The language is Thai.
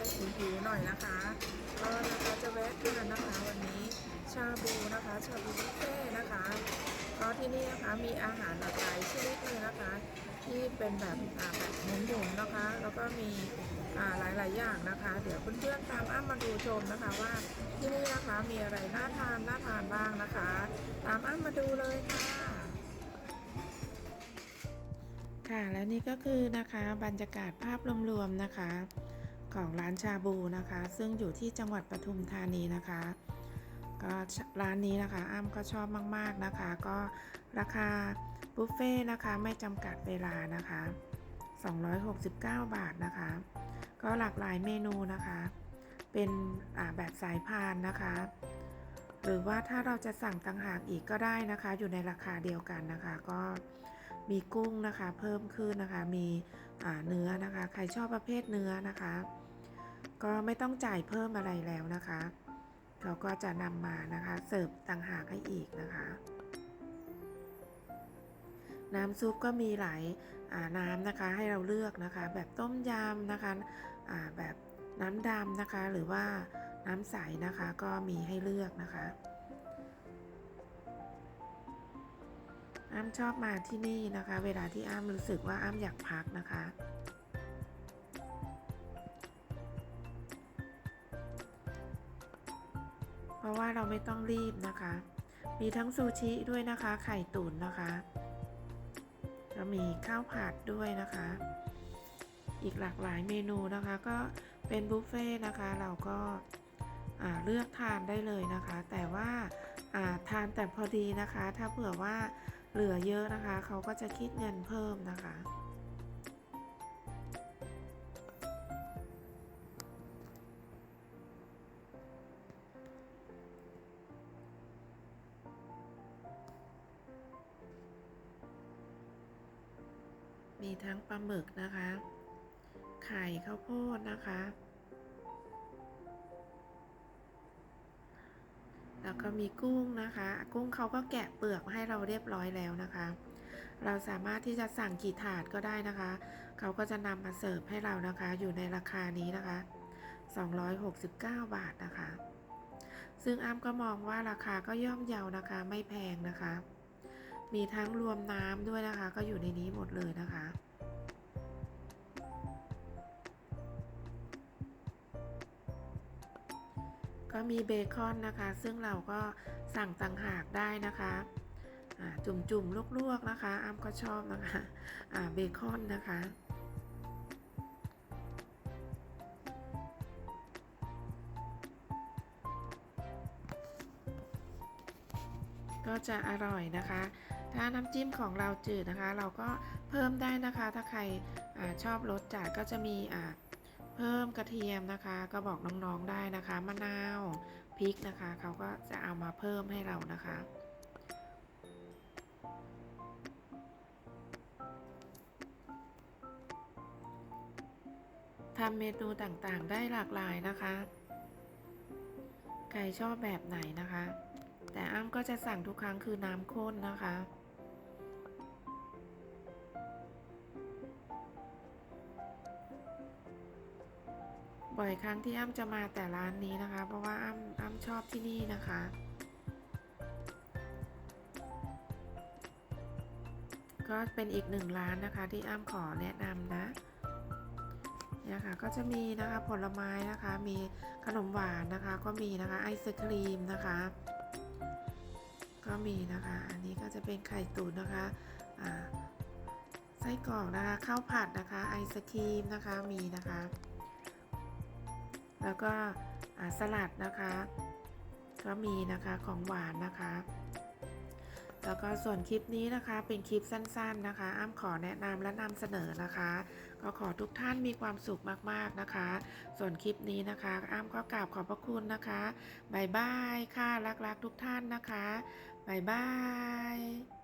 จะหิวๆหน่อยนะคะก็นะคะจะแวะทานนะคะวันนี้ชาบูนะคะชาบูบุฟเฟ่นะคะก็ที่นี่นะคะมีอาหารหลากหลายชนิดเลยนะคะ ที่เป็นแบบอ่าแบบหมุนๆนะคะ แล้วก็มีอ่าหลายๆอย่างนะคะ เดี๋ยวเพื่อนๆตามอ้ำมาดูชมนะคะว่าที่นี่นะคะมีอะไรน่าทานน่าทานบ้างนะคะ ตามอ้ำมาดูเลยค่ะค่ะและนี่ก็คือนะคะบรรยากาศภาพรวมๆนะคะ ของร้านชาบูนะคะ ซึ่งอยู่ที่จังหวัดปทุมธานีนะคะ ก็ร้านนี้นะคะอ้ำก็ชอบมากๆนะคะ ก็ราคาบุฟเฟ่ต์นะคะไม่จำกัดเวลานะคะ 269 บาทนะคะ ก็หลากหลายเมนูนะคะ เป็นแบบสายพานนะคะ หรือว่าถ้าเราจะสั่งต่างหากอีกก็ได้นะคะ อยู่ในราคาเดียวกันนะคะ ก็มีกุ้งนะคะ เพิ่มขึ้นนะคะ มี เนื้อนะคะ ใครชอบประเภทเนื้อนะคะ ก็ไม่ต้องจ่ายเพิ่มอะไรแล้วนะคะเขาก็จะนำมานะคะ เสิร์ฟต่างหากให้อีกนะคะ น้ำซุปก็มีหลายาน้ำนะคะให้เราเลือกนะคะ แบบต้มยำนะคะแบบน้ำดำนะคะหรือว่าน้ำใสนะคะก็มีให้เลือกนะคะ อ้ำชอบมาที่นี่นะคะ เวลาที่อ้ำรู้สึกว่าอ้ำอยากพักนะคะ เพราะว่าเราไม่ต้องรีบนะคะ มีทั้งซูชิด้วยนะคะ ไข่ตุ๋นนะคะแล้วมีข้าวผัดด้วยนะคะ อีกหลากหลายเมนูนะคะ ก็เป็นบุฟเฟ่ต์นะคะ เราก็เลือกทานได้เลยนะคะ แต่ว่าอ่าทานแต่พอดีนะคะ ถ้าเผื่อว่า เหลือเยอะนะคะ เขาก็จะคิดเงินเพิ่มนะคะ มีทั้งปลาหมึกนะคะ ไข่ข้าวโพดนะคะ แล้วก็มีกุ้งนะคะ กุ้งเขาก็แกะเปลือกให้เราเรียบร้อยแล้วนะคะ เราสามารถที่จะสั่งกี่ถาดก็ได้นะคะ เขาก็จะนำมาเสิร์ฟให้เรานะคะ อยู่ในราคานี้นะคะ 269 บาทนะคะ ซึ่งอ้ำก็มองว่าราคาก็ย่อมเยานะคะ ไม่แพงนะคะ มีทั้งรวมน้ำด้วยนะคะ ก็อยู่ในนี้หมดเลยนะคะ ก็มีเบคอนนะคะ ซึ่งเราก็สั่งต่างหากได้นะคะจุ่มๆ ลวกๆ นะคะอ้ำก็ชอบนะคะเบคอนนะคะ ก็จะอร่อยนะคะ ถ้าน้ำจิ้มของเราจืดนะคะ เราก็เพิ่มได้นะคะ ถ้าใครอชอบรสจัดก็จะมีอ่าเพิ่มกระเทียมนะคะ ก็บอกน้องๆได้นะคะมะนาวพริกนะคะ เขาก็จะเอามาเพิ่มให้เรานะคะ ทำเมนูต่างๆได้หลากหลายนะคะ ใครชอบแบบไหนนะคะ แต่อ้ำก็จะสั่งทุกครั้งคือน้ำข้นนะคะ บ่อยครั้งที่อ้ำจะมาแต่ร้านนี้นะคะ เพราะว่าอ้ำอ้ำชอบที่นี่นะคะก็เป็นอีกหนึ่งร้านนะคะที่อ้ำขอแนะนำนะเนี่ยค่ะก็จะมีนะคะผลไม้นะคะ มีขนมหวานนะคะ ก็มีนะคะไอศครีมนะคะ ก็มีนะคะ อันนี้ก็จะเป็นไข่ตุ๋นนะคะไส้กรอกนะคะข้าวผัดนะคะ ไอศครีมนะคะมีนะคะ แล้วก็สลัดนะคะ ก็มีนะคะของหวานนะคะ แล้วก็ส่วนคลิปนี้นะคะเป็นคลิปสั้นๆนะคะ อ้ำขอแนะนำและนำเสนอนะคะ ก็ขอทุกท่านมีความสุขมากๆนะคะ ส่วนคลิปนี้นะคะ อ้ำก็กราบขอบพระคุณนะคะบายบายค่ะรักๆทุกท่านนะคะบายบาย